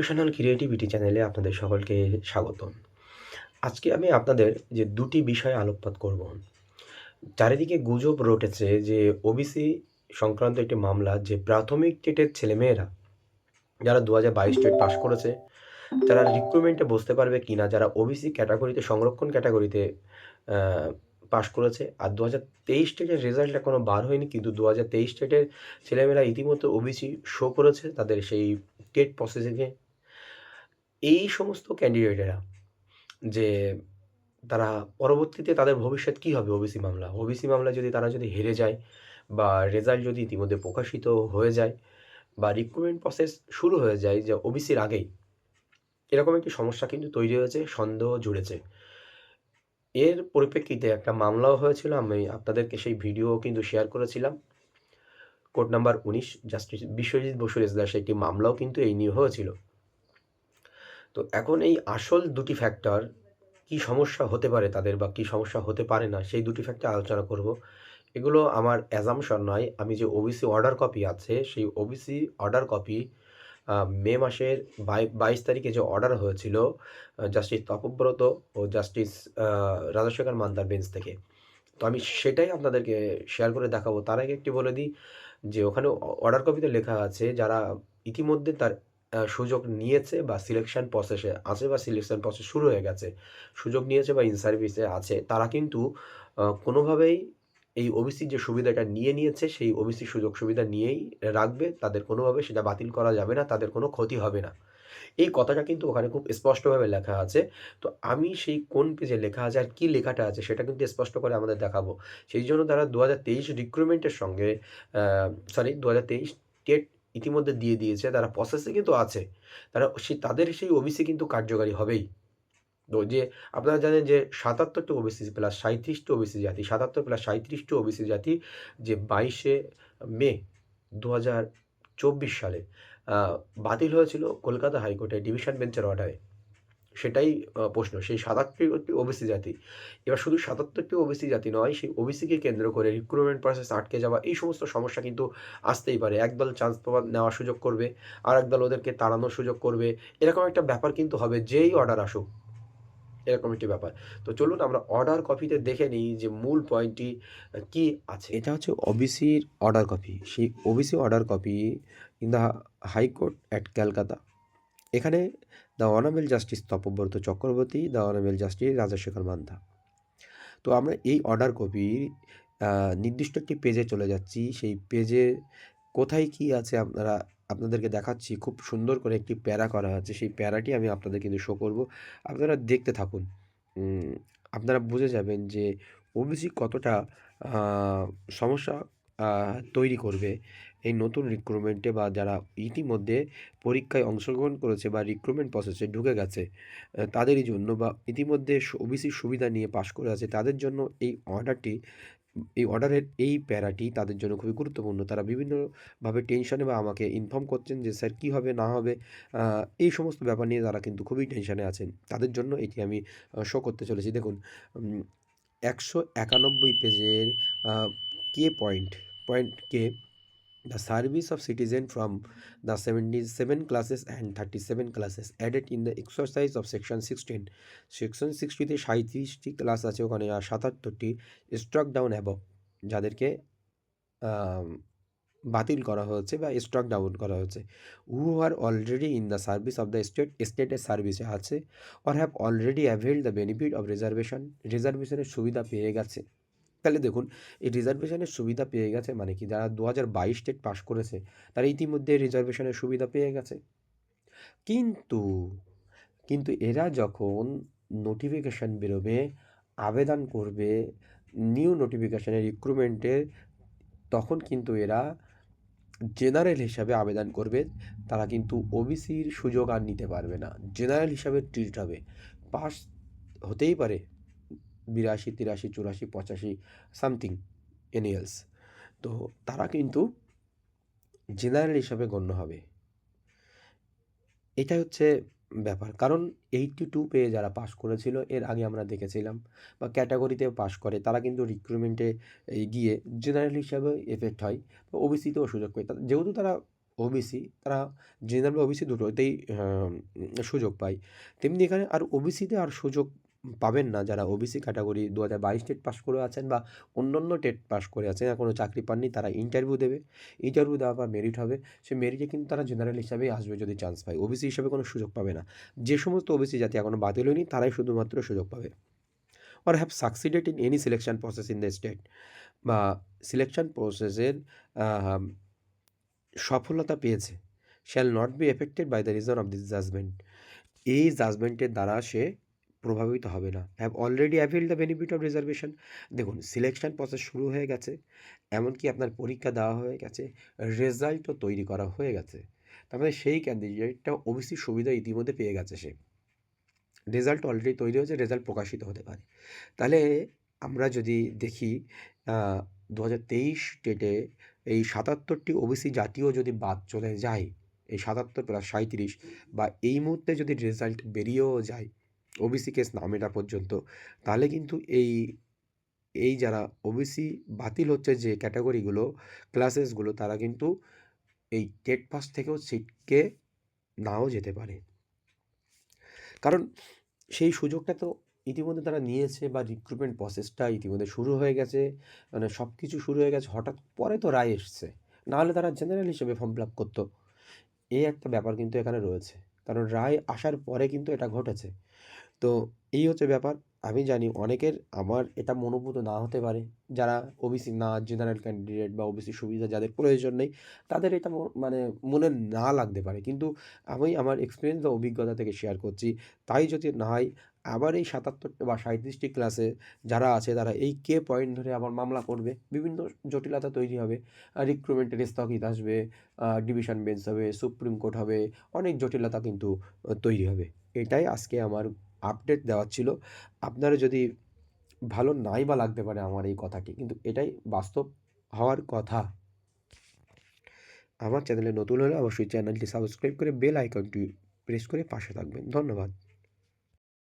Professional creativity চ্যানেলে আপনাদের সকলকে স্বাগতম। আজকে আমি আপনাদের যে দুটি বিষয়ে আলোকপাত করব। চারিদিকে গুজব রটেছে যে ওবিসি সংক্রান্ত একটি মামলা, যে প্রাথমিক টেটের ছেলেমেয়েরা, যারা দু হাজার বাইশ টেট পাশ করেছে, তারা রিক্রুটমেন্টে বসতে পারবে কি না যারা ওবিসি ক্যাটাগরিতে, সংরক্ষণ ক্যাটাগরিতে পাশ করেছে। আর দু হাজার তেইশ টেটের রেজাল্ট এখনও বার হয়নি, কিন্তু দু হাজার তেইশ টেটের ছেলেমেয়েরা ইতিমধ্যে ওবিসি শো করেছে, তাদের সেই টেট প্রসেসিংয়ে এই সমস্ত ক্যান্ডিডেটেরা যে তারা পরবর্তীতে তাদের ভবিষ্যৎ কী হবে ওবিসি মামলা? ওবিসি মামলা যদি তারা যদি হেরে যায় বা রেজাল্ট যদি ইতিমধ্যে প্রকাশিত হয়ে যায় বা রিক্রুটমেন্ট প্রসেস শুরু হয়ে যায় যে ওবিসির আগেই, এরকম একটি সমস্যা কিন্তু তৈরি হয়েছে, সন্দেহ জুড়েছে। এর পরিপ্রেক্ষিতে একটা মামলাও হয়েছিল, আমি আপনাদেরকে সেই ভিডিও কিন্তু শেয়ার করেছিলাম। কোর্ট নাম্বার উনিশ, জাস্টিস বিশ্বজিৎ বসুর এজলাসে একটি মামলাও কিন্তু এই নিয়ে হয়েছিল। তো এখন এই আসল দুটি ফ্যাক্টর কি সমস্যা হতে পারে তাদের বা কি সমস্যা হতে পারে না, সেই দুটি ফ্যাক্টর আলোচনা করব। এগুলো আমার অ্যাজামশন নয়, আমি যে ওবিসি অর্ডার কপি আছে, সেই ওবিসি অর্ডার কপি মে মাসের বাই, বাইশ তারিখে যে অর্ডার হয়েছিল জাস্টিস তপব্রত ও জাস্টিস রাজশেখর মান্দার বেঞ্চ থেকে। তো আমি সেটাই আপনাদেরকে শেয়ার করে দেখাবো। তার আগে একটি বলে দিই যে, ওখানে অর্ডার কপিতে লেখা আছে, যারা ইতিমধ্যে তার সুযোগ নিয়েছে বা সিলেকশন প্রসেসে আছে বা সিলেকশন প্রসেস শুরু হয়ে গেছে, সুযোগ নিয়েছে বা ইন সার্ভিসে আছে, তারা কিন্তু কোনোভাবেই এই ওবিসির যে সুবিধাটা নিয়ে নিয়েছে, সেই ওবিসি সুযোগ সুবিধা নিয়েই রাখবে, তাদের কোনোভাবে সেটা বাতিল করা যাবে না, তাদের কোনো ক্ষতি হবে না। এই কথাটা কিন্তু ওখানে খুব স্পষ্টভাবে লেখা আছে। তো আমি সেই কোন পেজে লেখা আছে আর কী লেখাটা আছে সেটা কিন্তু স্পষ্ট করে আমাদের দেখাবো। সেই জন্য তারা দু হাজার তেইশ রিক্রুটমেন্টের সঙ্গে সরি দু হাজার তেইশ টেট ইতিমধ্যে দিয়ে দিয়েছে, তারা প্রসেসে কিন্তু আছে। তারা সেই তাদের সেই ওবিসি কিন্তু কার্যকারী হবেই। তো যে, আপনারা জানেন যে সাতাত্তরটি ওবিসি প্লাস সাঁত্রিশটি ওবিসি জাতি, সাতাত্তর প্লাস সাঁত্রিশটি ওবিসি জাতি যে বাইশে মে দু হাজার চব্বিশ সালে বাতিল হয়েছিল কলকাতা হাইকোর্টে ডিভিশন বেঞ্চের অর্ডারে সেটাই প্রশ্ন। সেই সাতাত্তরটি ওবিসি জাতি। এবার শুধু সাতাত্তরটি ওবিসি জাতি নয়, সেই ওবিসিকে কেন্দ্র করে রিক্রুটমেন্ট প্রসেস আটকে যাওয়া, এই সমস্ত সমস্যা কিন্তু আসতেই পারে। একদল চান্স পাওয়া নেওয়ার সুযোগ করবে আর একদল ওদেরকে তাড়ানোর সুযোগ করবে। এরকম একটা ব্যাপার কিন্তু হবে, যেই অর্ডার আসুক। এরকম একটি ব্যাপার। তো চলুন আমরা অর্ডার কপিতে দেখে নিই যে মূল পয়েন্টটি কি আছে। এটা হচ্ছে ওবিসির অর্ডার কপি সেই OBC order copy in the high court at Calcutta এখানে the honourable justice Tapabrata Chakraborty, the honourable justice Rajasekhar Mantha তো আমরা এই অর্ডার কপির নির্দিষ্ট একটি পেজে চলে যাচ্ছি। সেই পেজে কোথায় কি আছে আপনারা, আপনাদেরকে দেখাচ্ছি। খুব সুন্দর করে একটি প্যারা করা আছে। সেই প্যারাটি আমি আপনাদের কিন্তু শো করব। আপনারা দেখতে থাকুন। আপনারা বুঝে যাবেন যে ওবিসি কতটা সমস্যা তৈরি করবে। এই নতুন রিক্রুটমেন্টে বা যারা ইতিমধ্যে পরীক্ষায় অংশগ্রহণ করেছে বা রিক্রুটমেন্ট প্রসেসে ঢুকে গেছে তাদেরই জন্য বা ইতিমধ্যে ওবিসির সুবিধা নিয়ে পাশ করে আছে, তাদের জন্য এই অর্ডারটি এই অর্ডারের এই প্যারাটি তাদের জন্য খুবই গুরুত্বপূর্ণ। তারা বিভিন্নভাবে টেনশনে বা আমাকে ইনফর্ম করছেন যে, স্যার, কী হবে, না হবে? এই সমস্ত ব্যাপার নিয়ে তারা কিন্তু খুবই টেনশনে আছেন। তাদের জন্য এটি আমি শো করতে চলেছি। দেখুন একশো একানব্বই পেজের কে পয়েন্ট পয়েন্ট কে the service of citizen from the 77 classes and 37 classes added in the exercise of section 16 section সিক্সটিতে সাঁত্রিশটি ক্লাস আছে, ওখানে আর সাতাত্তরটি স্ট্রক ডাউন অ্যাবভ যাদেরকে বাতিল করা হয়েছে বা স্ট্রক ডাউন করা হয়েছে। Who are already in the service of the state স্টেটের সার্ভিসে আছে or have already availed the benefit of reservation রিজার্ভেশনের সুবিধা পেয়ে গেছে। তাহলে দেখুন, এই রিজার্ভেশনের সুবিধা পেয়ে গেছে মানে কি, যারা দু হাজার বাইশ স্টেট পাস করেছে, তারা ইতিমধ্যে রিজার্ভেশনের সুবিধা পেয়ে গেছে। কিন্তু কিন্তু এরা যখন নোটিফিকেশান বেরোবে, আবেদন করবে নিউ নোটিফিকেশানের রিক্রুটমেন্টের তখন কিন্তু এরা জেনারেল হিসাবে আবেদন করবে, তারা কিন্তু ওবিসির সুযোগ আর নিতে পারবে না। জেনারেল হিসাবে ট্রিট হবে। পাস হতেই পারে। বিরাশি, তিরাশি, চুরাশি, পঁচাশি, সামথিং এনিয়ালস। তো তারা কিন্তু জেনারেল হিসাবে গণ্য হবে। এটা হচ্ছে ব্যাপার। কারণ এইটটি টু পেয়ে যারা পাশ করেছিল, এর আগে আমরা দেখেছিলাম বা ক্যাটাগরিতে পাশ করে, তারা কিন্তু রিক্রুটমেন্টে গিয়ে জেনারেল হিসাবে এফেক্ট হয় বা ওবিসিতেও সুযোগ পায়। যেহেতু তারা ওবিসি তারা জেনারেল ওবিসি দুটোতেই সুযোগ পায়। তেমনি এখানে আর ওবিসিতে আর সুযোগ পাবেন না। যারা ওবিসি ক্যাটাগরি দু হাজার বাইশ টেট পাস করে আছেন বা অন্যান্য টেট পাস করে আছেন কোনো চাকরি পাননি, তারা ইন্টারভিউ দেবে। ইন্টারভিউ দেওয়ার পর মেরিট হবে। সে মেরিটে কিন্তু তারা জেনারেল হিসাবেই আসবে যদি চান্স পায়। ওবিসি হিসাবে কোনো সুযোগ পাবে না। যে সমস্ত ওবিসি জাতি এখনও বাতিল হয়নি, তারাই শুধুমাত্র সুযোগ পাবে। Or have succeeded in any selection process in the state বা সিলেকশন প্রসেসের সফলতা পেয়েছে। Shall not be affected by the reason of this judgement এই জাজমেন্টের দ্বারা সে প্রভাবিত হবে না। Have already avail the benefit of reservation দেখুন সিলেকশন প্রসেস শুরু হয়ে গেছে, এমনকি আপনার পরীক্ষা দেওয়া হয়ে গেছে রেজাল্টও তৈরি করা হয়ে গেছে। তার মানে সেই ক্যান্ডিডেটটা ওবিসি সুবিধা ইতিমধ্যে পেয়ে গেছে সে। রেজাল্ট অলরেডি তৈরি হয়েছে রেজাল্ট প্রকাশিত হতে পারে। তাহলে আমরা যদি দেখি দু হাজার তেইশ ডেটে এই সাতাত্তরটি ওবিসি জাতীয় যদি বাদ চলে যায়, এই সাতাত্তর প্লাস সাঁত্রিশ বা এই মুহূর্তে যদি রেজাল্ট বেরিয়েও যায় ওবিসি কেস না মেটা পর্যন্ত। তাহলে কিন্তু এই এই যারা ওবিসি বাতিল হচ্ছে যে ক্যাটাগরিগুলো, ক্লাসেসগুলো, তারা কিন্তু এই টেট পাস থেকেও সিটকে নাও যেতে পারে। কারণ সেই সুযোগটা তো ইতিমধ্যে তারা নিয়েছে বা রিক্রুটমেন্ট প্রসেসটা ইতিমধ্যে শুরু হয়ে গেছে। মানে সব কিছু শুরু হয়ে গেছে, হঠাৎ পরে তো রায় এসছে। নাহলে তারা জেনারেল হিসেবে ফর্ম ফিল আপ করতো। এই একটা ব্যাপার কিন্তু এখানে রয়েছে। কারণ রায় আসার পরে কিন্তু এটা ঘটেছে। তো এই হচ্ছে ব্যাপার। আমি জানি অনেকের আমার এটা মনোভূত না হতে পারে। যারা ওবিসি না জেনারেল ক্যান্ডিডেট বা ওবিসি সুবিধা যাদের প্রয়োজন নেই, তাদের এটা মানে মনে না লাগতে পারে। কিন্তু আমি আমার এক্সপিরিয়েন্স বা অভিজ্ঞতা থেকে শেয়ার করছি। তাই যদি না হয়, আবার এই সাতাত্তরটা বা সাঁত্রিশটি ক্লাসে যারা আছে, তারা এই কে পয়েন্ট ধরে আবার মামলা করবে। বিভিন্ন জটিলতা তৈরি হবে। রিক্রুটমেন্টের স্থগিত আসবে। ডিভিশন বেঞ্চ হবে সুপ্রিম কোর্ট হবে। অনেক জটিলতা কিন্তু তৈরি হবে। এটাই আজকে আমার আপডেট দেওয়ার ছিল। আপনারা যদি ভালো নাই বা লাগতে পারে আমার এই কথাটি, কিন্তু এটাই বাস্তব হওয়ার কথা। আমার চ্যানেলে নতুন হলে অবশ্যই চ্যানেলটি সাবস্ক্রাইব করে বেল আইকনটি প্রেস করে পাশে থাকবেন। ধন্যবাদ।